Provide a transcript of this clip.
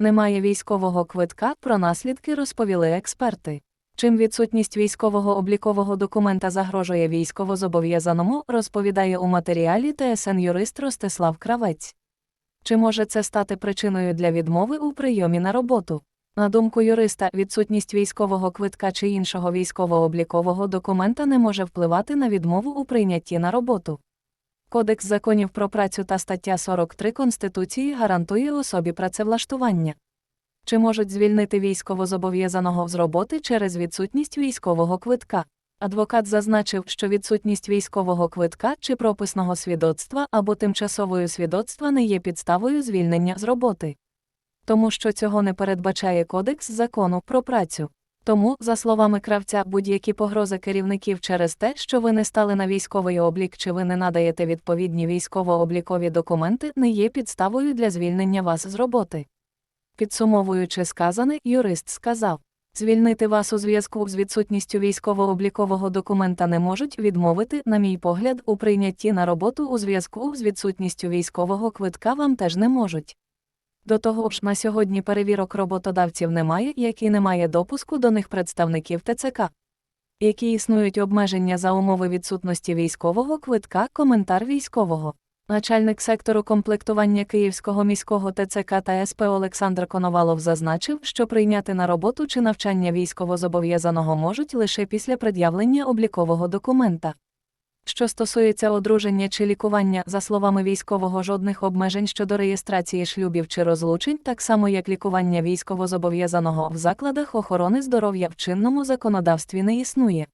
Немає військового квитка, про наслідки розповіли експерти. Чим відсутність військового облікового документа загрожує військовозобов'язаному, розповідає у матеріалі ТСН юрист Ростислав Кравець. Чи може це стати причиною для відмови у прийомі на роботу? На думку юриста, відсутність військового квитка чи іншого військово-облікового документа не може впливати на відмову у прийнятті на роботу. Кодекс законів про працю та стаття 43 Конституції гарантує особі працевлаштування. Чи можуть звільнити військовозобов'язаного з роботи через відсутність військового квитка? Адвокат зазначив, що відсутність військового квитка чи прописного свідоцтва або тимчасової свідоцтва не є підставою звільнення з роботи. Тому що цього не передбачає Кодекс закону про працю. Тому, за словами кравця, будь-які погрози керівників через те, що ви не стали на військовий облік чи ви не надаєте відповідні військово-облікові документи, не є підставою для звільнення вас з роботи. Підсумовуючи сказане, юрист сказав. Звільнити вас у зв'язку з відсутністю військово-облікового документа не можуть відмовити, на мій погляд, у прийнятті на роботу у зв'язку з відсутністю військового квитка вам теж не можуть. До того ж, на сьогодні перевірок роботодавців немає, як і немає допуску до них представників ТЦК. Які існують обмеження за умови відсутності військового квитка, коментар військового. Начальник сектору комплектування Київського міського ТЦК та СП Олександр Коновалов зазначив, що прийняти на роботу чи навчання військовозобов'язаного можуть лише після пред'явлення облікового документа. Що стосується одруження чи лікування, за словами військового, жодних обмежень щодо реєстрації шлюбів чи розлучень, так само як лікування військовозобов'язаного в закладах охорони здоров'я в чинному законодавстві не існує.